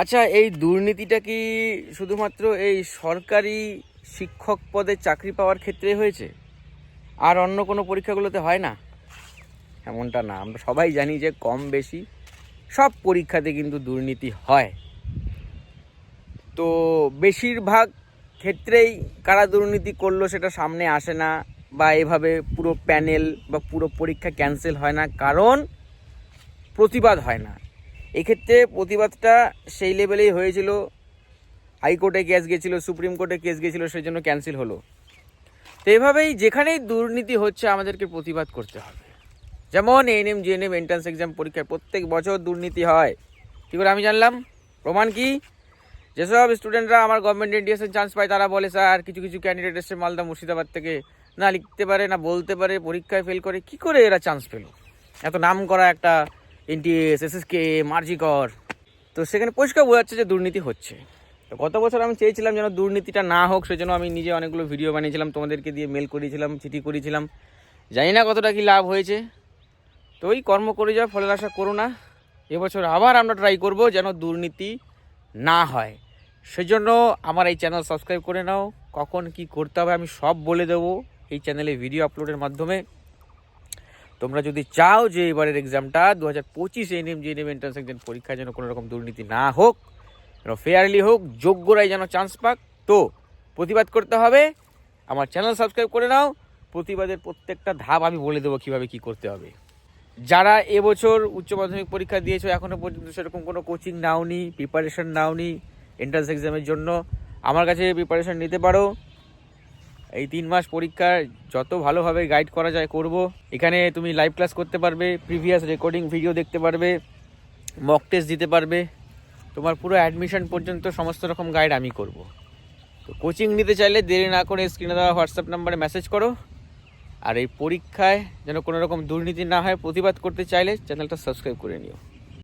আচ্ছা এই দুর্নীতিটা কি শুধুমাত্র এই সরকারি শিক্ষক পদে চাকরি পাওয়ার ক্ষেত্রে হয়েছে? আর অন্য কোনো পরীক্ষাগুলোতে হয় না? এমনটা না, আমরা সবাই জানি যে কম বেশি সব পরীক্ষাতে কিন্তু দুর্নীতি হয়। তো বেশিরভাগ ক্ষেত্রেই কারা দুর্নীতি করল সেটা সামনে আসে না বা এভাবে পুরো প্যানেল বা পুরো পরীক্ষা ক্যান্সেল হয় না, কারণ প্রতিবাদ হয় না। এক্ষেত্রে প্রতিবাদটা সেই লেভেলেই হয়েছিল। হাইকোর্টে কেস গেছিল, সুপ্রিম কোর্টে কেস গেছিল, সেই জন্য ক্যান্সেল হলো। তো এভাবেই যেখানেই দুর্নীতি হচ্ছে, আমাদেরকে প্রতিবাদ করতে হবে। যেমন এএনএম জিএনএম এন্ট্রান্স এক্সাম পরীক্ষায় প্রত্যেক বছর দুর্নীতি হয়। কী করে আমি জানলাম? প্রমাণ কি? যেসব স্টুডেন্টরা আমার গভর্নমেন্ট এনটিএসের চান্স পায়, তারা বলে, স্যার, কিছু কিছু ক্যান্ডিডেট এসছে মালদা মুর্শিদাবাদ থেকে। না লিখতে পারে, না বলতে পারে, পরীক্ষায় ফেল করে। কি করে এরা চান্স পেল? এত নাম করা একটা এনটিএস এসএসকে মার্জিকর তো সেখানে পরিষ্কার বোঝা যাচ্ছে যে দুর্নীতি হচ্ছে। তো গত বছর আমি চেয়েছিলাম যেন দুর্নীতিটা না হোক, সেজন্য আমি নিজে অনেকগুলো ভিডিও বানিয়েছিলাম, তোমাদেরকে দিয়ে মেল করিয়েছিলাম, চিঠি করিয়েছিলাম। জানি না কতটা কি লাভ হয়েছে। তো ওই কর্ম করে যাওয়া ফলের আশা করো না। এবছর আবার আমরা ট্রাই করব যেন দুর্নীতি না হয়। সেজন্য আমার এই চ্যানেল সাবস্ক্রাইব করে নাও। কখন কি করতে হবে আমি সব বলে দেবো। এই চ্যানেলে ভিডিও আপলোডের মাধ্যমে। তোমরা যদি চাও যে এবারের এক্সামটা দু হাজার পঁচিশ এনএম জিএনএম এন্ট্রান্স এক্সাম পরীক্ষা যেন কোনো রকম দুর্নীতি না হোক, যেন ফেয়ারলি হোক, যোগ্যরাই যেন চান্স পাক, তো প্রতিবাদ করতে হবে। আমার চ্যানেল সাবস্ক্রাইব করে নাও। প্রতিবাদের প্রত্যেকটা ধাপ আমি বলে দেবো কীভাবে কী করতে হবে। যারা এবছর উচ্চ মাধ্যমিক পরীক্ষা দিয়েছ এখনও পর্যন্ত সেরকম কোনো কোচিং নাওনি প্রিপারেশন নাওনি এন্ট্রান্স এক্সামের জন্য। আমার কাছে প্রিপারেশন নিতে পারো। এই তিন মাস পরীক্ষার যত ভালোভাবে গাইড করা যায় করব। এখানে তুমি লাইভ ক্লাস করতে পারবে প্রিভিয়াস রেকর্ডিং ভিডিও দেখতে পারবে মক টেস্ট দিতে পারবে। তোমার পুরো অ্যাডমিশন পর্যন্ত সমস্ত রকম গাইড আমি করব। তো কোচিং নিতে চাইলে দেরি না করে স্ক্রিনে দেওয়া হোয়াটসঅ্যাপ নাম্বারে মেসেজ করো। আর এই পরীক্ষায় যেন কোনো রকম দুর্নীতি না হয়, প্রতিবাদ করতে চাইলে চ্যানেলটা সাবস্ক্রাইব করে নিও।